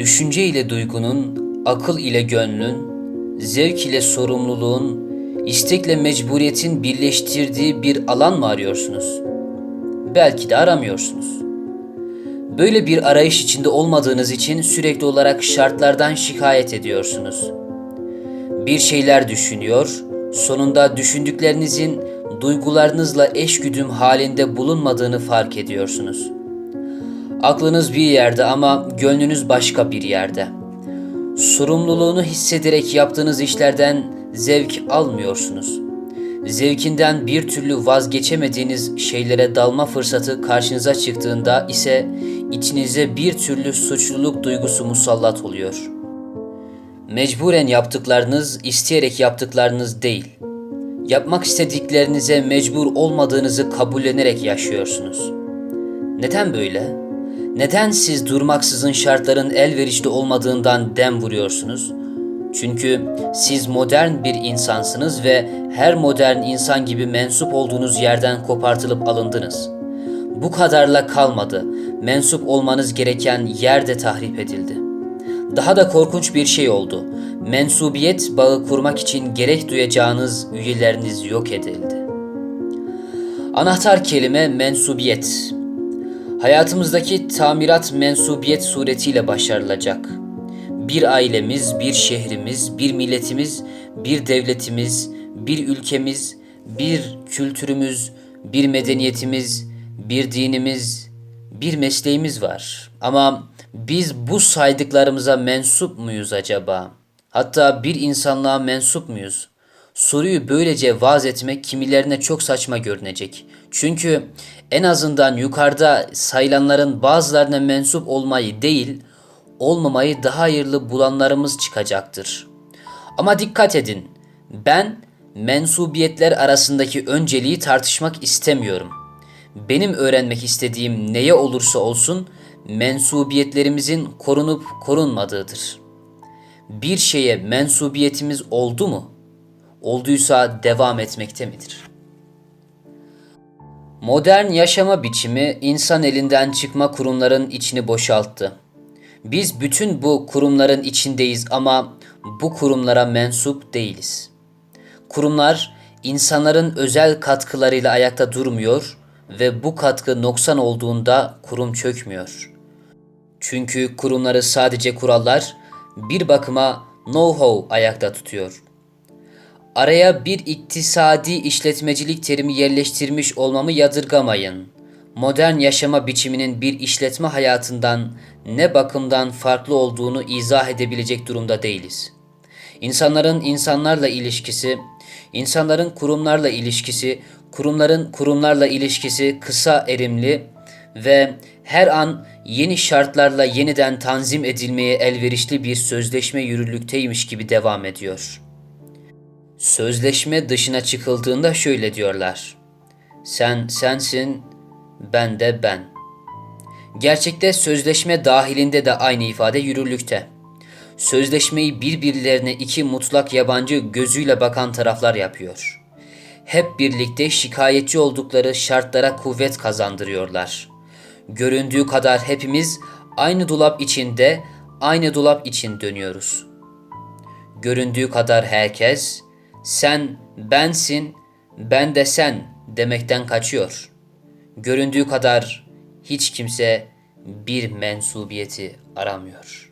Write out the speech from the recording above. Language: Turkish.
Düşünce ile duygunun, akıl ile gönlün, zevk ile sorumluluğun, istekle mecburiyetin birleştirdiği bir alan mı arıyorsunuz? Belki de aramıyorsunuz. Böyle bir arayış içinde olmadığınız için sürekli olarak şartlardan şikayet ediyorsunuz. Bir şeyler düşünüyor, sonunda düşündüklerinizin duygularınızla eşgüdüm halinde bulunmadığını fark ediyorsunuz. Aklınız bir yerde ama gönlünüz başka bir yerde. Sorumluluğunu hissederek yaptığınız işlerden zevk almıyorsunuz. Zevkinden bir türlü vazgeçemediğiniz şeylere dalma fırsatı karşınıza çıktığında ise içinize bir türlü suçluluk duygusu musallat oluyor. Mecburen yaptıklarınız, isteyerek yaptıklarınız değil. Yapmak istediklerinize mecbur olmadığınızı kabullenerek yaşıyorsunuz. Neden böyle? Neden siz durmaksızın şartların elverişli olmadığından dem vuruyorsunuz? Çünkü siz modern bir insansınız ve her modern insan gibi mensup olduğunuz yerden kopartılıp alındınız. Bu kadarla kalmadı. Mensup olmanız gereken yer de tahrip edildi. Daha da korkunç bir şey oldu. Mensubiyet bağı kurmak için gerek duyacağınız üyeleriniz yok edildi. Anahtar kelime mensubiyet. Hayatımızdaki tamirat mensubiyet suretiyle başarılacak. Bir ailemiz, bir şehrimiz, bir milletimiz, bir devletimiz, bir ülkemiz, bir kültürümüz, bir medeniyetimiz, bir dinimiz, bir mesleğimiz var. Ama biz bu saydıklarımıza mensup muyuz acaba? Hatta bir insanlığa mensup muyuz? Soruyu böylece vaz etmek kimilerine çok saçma görünecek. Çünkü en azından yukarıda sayılanların bazılarına mensup olmayı değil, olmamayı daha hayırlı bulanlarımız çıkacaktır. Ama dikkat edin, ben mensubiyetler arasındaki önceliği tartışmak istemiyorum. Benim öğrenmek istediğim neye olursa olsun mensubiyetlerimizin korunup korunmadığıdır. Bir şeye mensubiyetimiz oldu mu? Olduysa devam etmekte midir? Modern yaşama biçimi insan elinden çıkma kurumların içini boşalttı. Biz bütün bu kurumların içindeyiz ama bu kurumlara mensup değiliz. Kurumlar insanların özel katkılarıyla ayakta durmuyor ve bu katkı noksan olduğunda kurum çökmüyor. Çünkü kurumları sadece kurallar bir bakıma know-how ayakta tutuyor. Araya bir iktisadi işletmecilik terimi yerleştirmiş olmamı yadırgamayın. Modern yaşama biçiminin bir işletme hayatından ne bakımdan farklı olduğunu izah edebilecek durumda değiliz. İnsanların insanlarla ilişkisi, insanların kurumlarla ilişkisi, kurumların kurumlarla ilişkisi kısa erimli ve her an yeni şartlarla yeniden tanzim edilmeye elverişli bir sözleşme yürürlükteymiş gibi devam ediyor.'' Sözleşme dışına çıkıldığında şöyle diyorlar. Sen sensin, ben de ben. Gerçekte sözleşme dahilinde de aynı ifade yürürlükte. Sözleşmeyi birbirlerine iki mutlak yabancı gözüyle bakan taraflar yapıyor. Hep birlikte şikayetçi oldukları şartlara kuvvet kazandırıyorlar. Göründüğü kadar hepimiz aynı dolap içinde, aynı dolap için dönüyoruz. Göründüğü kadar herkes, sen bensin, ben de sen demekten kaçıyor. Göründüğü kadar hiç kimse bir mensubiyeti aramıyor.''